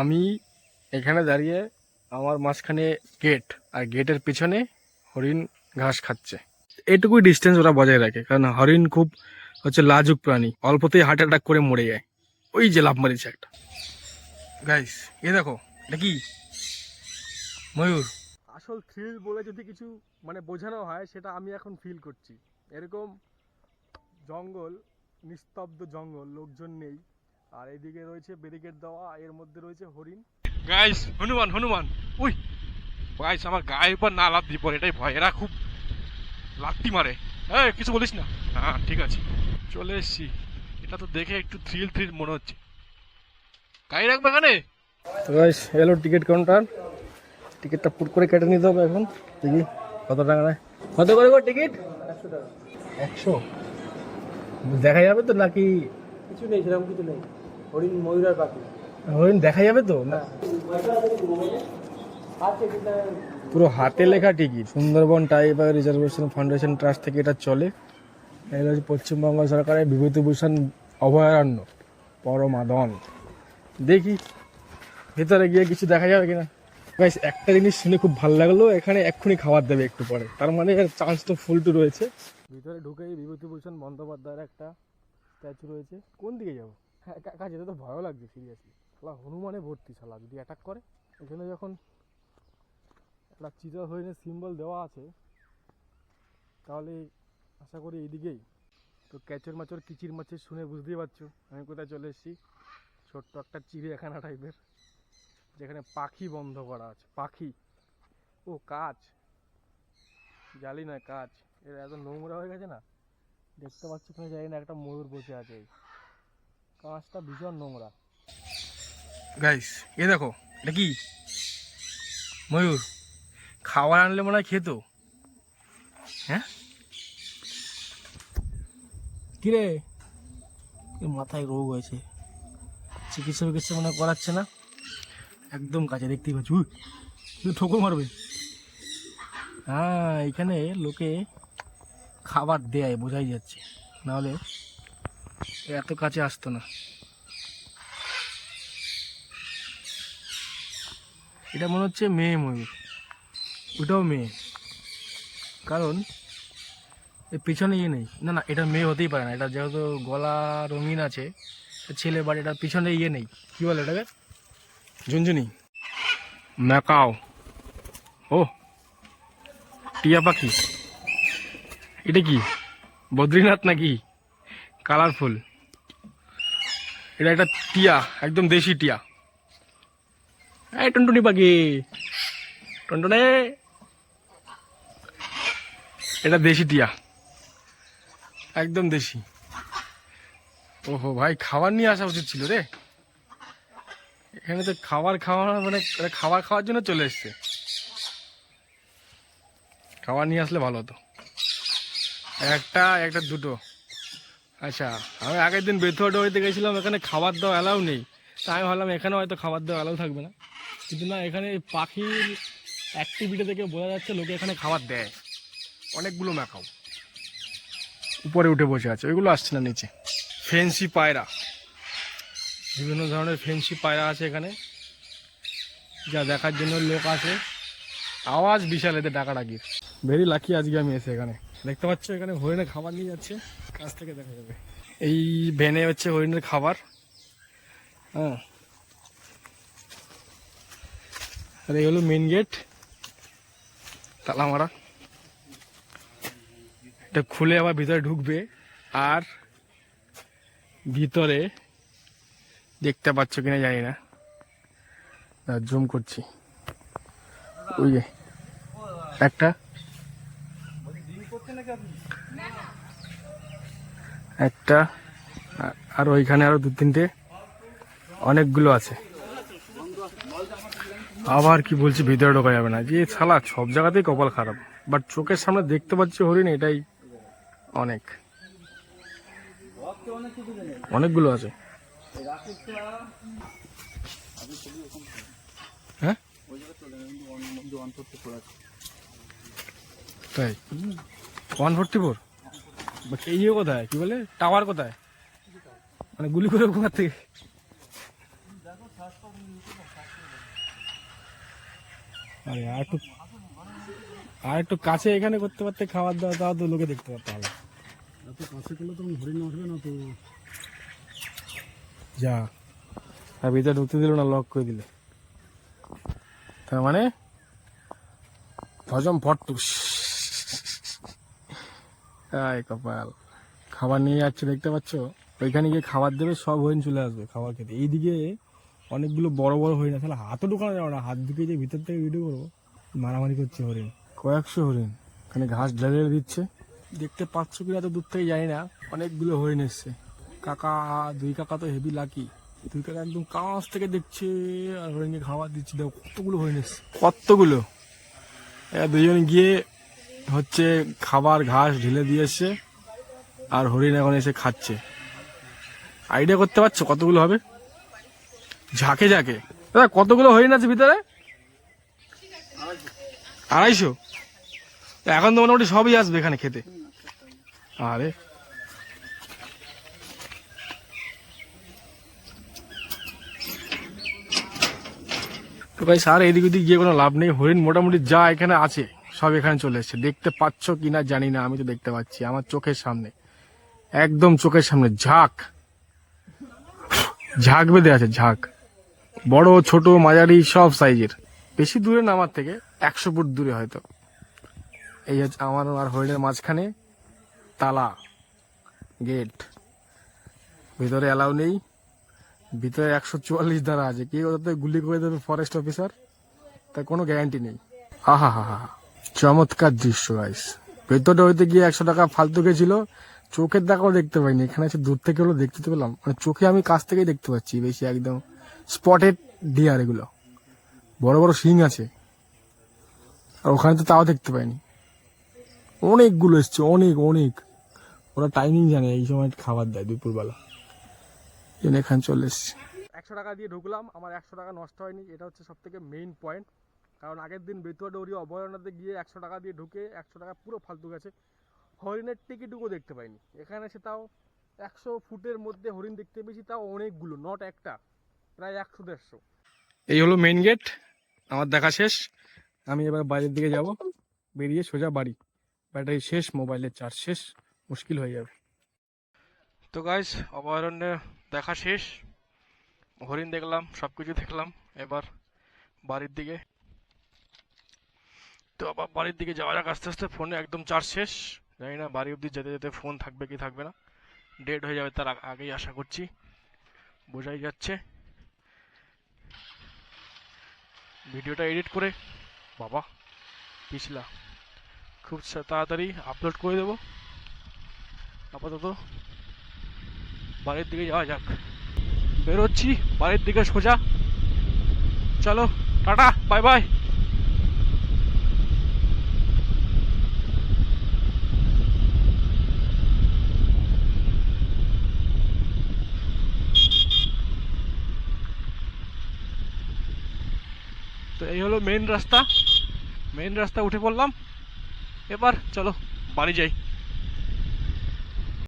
আমি এখানে দাঁড়িয়ে আমার মাঝখানে গেট আর গেটের পিছনে হরিণ ঘাস খাচ্ছে। এটুকুই ডিস্টেন্স ওরা বজায় রাখে, কারণ হরিণ খুব হচ্ছে লাজুক প্রাণী, অল্পতেই হার্ট অ্যাটাক করে মরে যায়। ওই যে লাভ মারিছে একটা। গাইস এ দেখো, এটা কি? ময়ূর। আসল থ্রিল বলে যদি কিছু মানে বোঝানো হয়, সেটা আমি এখন ফিল করছি। এরকম জঙ্গল, নিস্তব্ধ জঙ্গল, লোকজন নেই। আর এদিকে রয়েছে ব্যারিকেড দেওয়া এর মধ্যে রয়েছে হরিণ। গাইস হনুমান হনুমান। উই গাইস আমার গায়ের উপর না লাভ দিয়ে পড়ে এটাই ভয়। এরা খুব লাত্তি মারে। এই কিছু বলিস না? হ্যাঁ ঠিক আছে। চলে এসছি। এটা তো দেখে একটু থ্রিল থ্রিল মনে হচ্ছে। গাড়ি রাখবে এখানে? তো গাইস এলো টিকিট কাউন্টার টিকিটটা পুট করে কেটে নিতে হবে এখন। দেখি কত টাকা নেয়। কত করে গো টিকিট একশো। দেখা যাবে তো নাকি? কিছু নেই সেরকম কিছু নেই। হরিণ ময়ূর আর পাখি। হরিণ দেখা যাবে তো? না। পুরো হাতে লেখা ticket. Sundarban tiger reservation foundation trust থেকে এটা চলে। এটা হচ্ছে পশ্চিমবঙ্গ সরকারের বিভূতিভূষণ অভয়ারণ্য পরমাদন। দেখি ভেতরে গিয়ে কিছু দেখা যাবে কিনা। গাইস একটা জিনিস শুনে খুব ভালো লাগল এখানে এক্ষুনি খাবার দেবে একটু পরে। তার মানে চান্স তো ফুল টু রয়েছে। ভিতরে ঢুকেই বিভূতিভূষণ বন্দ্যোপাধ্যায়ের একটা স্ট্যাচু রয়েছে। কোন দিকে যাব? হ্যাঁ একা একা যেতে তো ভয়ও লাগছে সিরিয়াসলি শালা, হনুমানে ভর্তি, শালা, যদি অ্যাটাক করে, এখানে যখন একটা চিতা হরিণের সিম্বল দেওয়া আছে, তাহলে আশা করি এইদিকেই। তো ক্যাচর মাচর, কিচির মাচের শুনে বুঝতেই পারছ, আমি কোথায় চলে এসেছি? ছোট্ট একটা চিড়িয়াখানা টাইপের যেখানে পাখি বন্ধ করা আছে, পাখি। ও, কাজ। জালি নয়, কাজ। এর এত নোংরা হয়ে গেছে না? দেখতে পাচ্ছ তুমি জানি না, একটা ময়ূর বসে আছে। কাঁচটা ভীষণ নোংরা। গাইস এ দেখো এটা কি? ময়ূর। খাবার আনলে মনে হয় খেতো। হ্যাঁ? কিরে? মাথায় রোগ হয়েছে। চিকিৎসা ফিকিৎসা মনে করাচ্ছে না। একদম কাছে দেখতেই পাচ্ছি। কিন্তু ঠোকর মারবে। হ্যাঁ এখানে লোকে খাবার দেয় বোঝাই যাচ্ছে। নাহলে এত কাছে আসতো না। এটা মনে হচ্ছে মেয়ে ময়ূর। ওটাও মেয়ে। কারণ এর পিছনে ইয়ে নেই। না না, এটা মেয়ে হতেই পারে না। এটা যেহেতু গলা রঙিন আছে ছেলে বাট এটার পিছনে ইয়ে নেই। কী বলে এটাকে ঝুনঝুনি। ম্যাকাও। ও, টিয়া পাখি। এটা কি? বদ্রীনাথ নাকি? কালারফুল। এটা একটা টিয়া, একদম দেশি টিয়া। এই টুনটুনি পাখি। টুনটুনে। এটা দেশি টিয়া। একদম দেশি। ওহো ভাই, খাবার নিয়ে আসা উচিত ছিল রে। এখানে তো খাবার খাওয়া মানে খাবার খাওয়ার জন্য চলে এসছে। খাবার নিয়ে আসলে ভালো হতো। একটা একটা দুটো। আচ্ছা আমি আগের দিন বেথুয়াটা হইতে গেছিলাম, এখানে খাবার দেওয়া অ্যালাউ নেই। তাই আমি ভাবলাম, এখানে হয়তো খাবার দেওয়া অ্যালাউ থাকবে না। কিন্তু না, এখানে পাখির অ্যাক্টিভিটি থেকে বোঝা যাচ্ছে, লোকে এখানে খাবার দেয়। অনেকগুলো ম্যাকাও উপরে উঠে বসে আছে, ওইগুলো আসছে না নিচে। ফেন্সি পায়রা। বিভিন্ন ধরনের ফেন্সি পায়রা আছে এখানে, যা দেখার জন্য লোক আছে আওয়াজ বিশাল, এদের ডাকাডাকির। ভেরি লাকি আজকে আমি এসে এখানে। দেখতে পাচ্ছ, এখানে হরিণে খাবার নিয়ে যাচ্ছে। কাছ থেকে দেখা যাবে। এই ভ্যানে হচ্ছে হরিণের খাবার। হ্যাঁ। আর এই হলো মেন গেট তালা মারা। এটা খুলে আবার ভিতরে ঢুকবে। আর ভিতরে দেখতে পাচ্ছ কিনা জানি না। জুম করছি। ওই একটা। একটা, আর- ওইখানে আরও দু তিনটে অনেকগুলো আছে। আবার কি বলছি, ভিতরে ঢোকা যাবে না। যে ছালা সব জায়গাতেই কপাল খারাপ। বাট চোখের সামনে দেখতে পাচ্ছি হরিণ, এটাই অনেক। অনেকগুলো আছে। হ্যাঁ? তাই? One forty four? ইয়ে কোথায়? কি বলে? টাওয়ার কোথায়? মানে গুলি করে কোথা থেকে। আরে আর একটু আর একটু কাছে এখানে করতে পারতে খাবার দাওয়া তাও তো লোকে দেখতে পারতে হবে। এত কাছে করলে তো হরিণ আসবে না তো? যা। আর ভিতরে ঢুকতে দিল না লক করে দিলে। তার মানে? হজম ফটুস আয় কপাল। খাবার নিয়ে যাচ্ছে দেখতে পাচ্ছ? ওইখানে গিয়ে খাবার দেবে সব হরিণ চলে আসবে খাবার খেতে। এইদিকে অনেকগুলো বড় বড় হরিণ আছে। তাহলে হাতও ঢুকানো যাবে না। হাত ঢুকে যে ভিতর থেকে ভিডিও করব মারামারি করছে হরিণ। কয়েকশো হরিণ। এখানে ঘাস ঢেলে দিচ্ছে। দেখতে পাচ্ছ কিনা তো দূর থেকে জানি না। অনেকগুলো হরিণ এসছে। কাকা দুই কাকা তো হেভি লাকি দুই কাকা একদম কাছ থেকে দেখছে আর হরিণকে খাবার দিচ্ছে। দেখো কতগুলো হরিণ এসছে। কতগুলো? দুজন গিয়ে হচ্ছে খাবার ঘাস ঢেলে দিয়েছে আর হরিণ এখন এসে খাচ্ছে। আইডিয়া করতে পারছ কতগুলো হবে? ঝাঁকে ঝাঁকে। দাদা, কতগুলো হরিণ আছে ভিতরে? আড়াইশো? এখন তো মোটামুটি সবই আসবে এখানে খেতে। আরে। তো ভাই স্যার, এদিক ওদিক গিয়ে কোনো লাভ নেই। হরিণ মোটামুটি যা এখানে আছে। সব এখানে চলে এসছে। দেখতে পাচ্ছ কিনা জানি না, আমি তো দেখতে পাচ্ছি। আমার চোখের সামনে, একদম চোখের সামনে, ঝাঁক। ঝাঁক বেঁধে আছে, ঝাঁক। বড়, ছোট, মাঝারি, সব সাইজের। বেশি দূরে না আমার থেকে, একশো ফুট দূরে হয়তো। এই হচ্ছে আমার আর হরিণের মাঝখানে তালা, গেট। ভিতরে অ্যালাউ নেই। ভিতরে একশো চুয়াল্লিশ দ্বারা আছে। কে ওদের গুলি করে দেবে, ফরেস্ট অফিসার? তার কোনো গ্যারান্টি নেই। আহা হা হা। চমৎকার দৃশ্য গাইস ভেতরটা হইতে গিয়ে একশো টাকা ফালতু গেছিল। চোখের দেখাও দেখতে পাইনি। এখানে এসে দূর থেকে হলো দেখতে পেলাম। মানে চোখে আমি কাছ থেকেই দেখতে পাচ্ছি বেশি একদম স্পটেড ডিয়ার এগুলো। বড় বড় শিং আছে। আর ওখানে তো তাও দেখতে পাইনি। অনেকগুলো এসছে, অনেক অনেক। ওরা টাইমিং জানে, এই সময় খাবার দেয় দুপুরবেলা। এখানে চলে এসছি। একশো টাকা দিয়ে ঢুকলাম। আমার একশো টাকা নষ্ট হয়নি। এটা হচ্ছে সব থেকে মেইন পয়েন্ট কারণ আগের দিন বেতুয়া ডৌরি অভয়ারণ্যতে গিয়ে একশো টাকা দিয়ে ঢুকে একশো টাকা পুরো ফালতু গেছে। হরিণের টিকিটুকু দেখতে পাইনি। এখানে এসে তাও একশো ফুটের মধ্যে হরিণ দেখতে পেয়েছি তাও অনেকগুলো নট একটা প্রায় একশো দেড়শো। এই হলো মেইন গেট আমার দেখা শেষ। আমি এবার বাইরের দিকে যাব বেরিয়ে সোজা বাড়ি। ব্যাটারি শেষ মোবাইলের চার্জ শেষ মুশকিল হয়ে যাবে। তো গাইজ অভয়ারণ্যে দেখা শেষ। হরিণ দেখলাম সব কিছু দেখলাম। এবার বাড়ির দিকে তো আবার বাড়ির দিকে যাওয়া যাক, আস্তে আস্তে ফোনে একদম চার্জ শেষ। জানি না বাড়ি অবধি যেতে যেতে ফোন থাকবে কি থাকবে না। ডেড হয়ে যাবে তার আগেই আশা করছি। বোঝাই যাচ্ছে। ভিডিওটা এডিট করে, বাবা, পিছলা। খুব তাড়াতাড়ি আপলোড করে দেবো। আপাতত বাড়ির দিকে যাওয়া যাক। বেরোচ্ছি, বাড়ির দিকে সোজা। চলো, টাটা বাই বাই হলো মেন রাস্তা মেন রাস্তা উঠে পড়লাম। এবার চলো বাড়ি যাই।